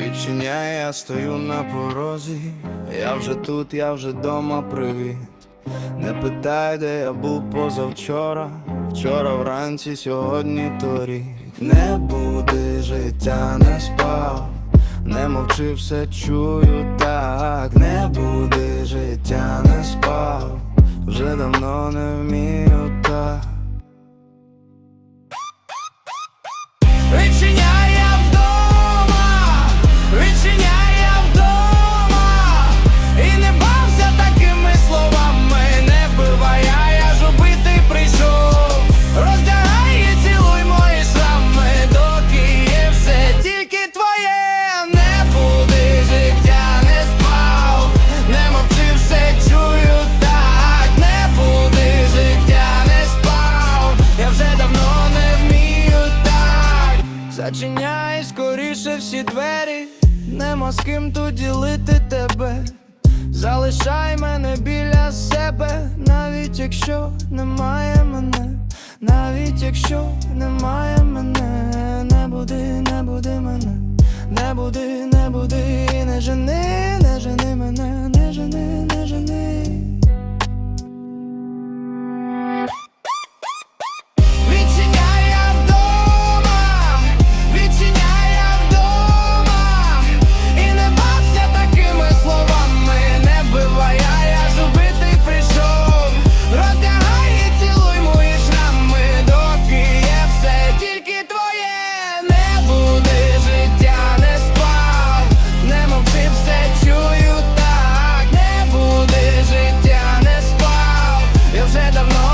Відчиняє, я стою на порозі, я вже тут, я вже дома, привіт. Не питай, де я був позавчора, вчора вранці, сьогодні торік. Не буде життя, не спав, не мовчи, все чую так, не буде життя, не спав, вже давно не вмію так. Відчиняє Зачиняй скоріше всі двері, нема з ким тут ділити тебе. Залишай мене біля себе, навіть якщо немає мене, навіть якщо немає мене, не буди, не буди мене, не буди, не буди, не жени. and alone.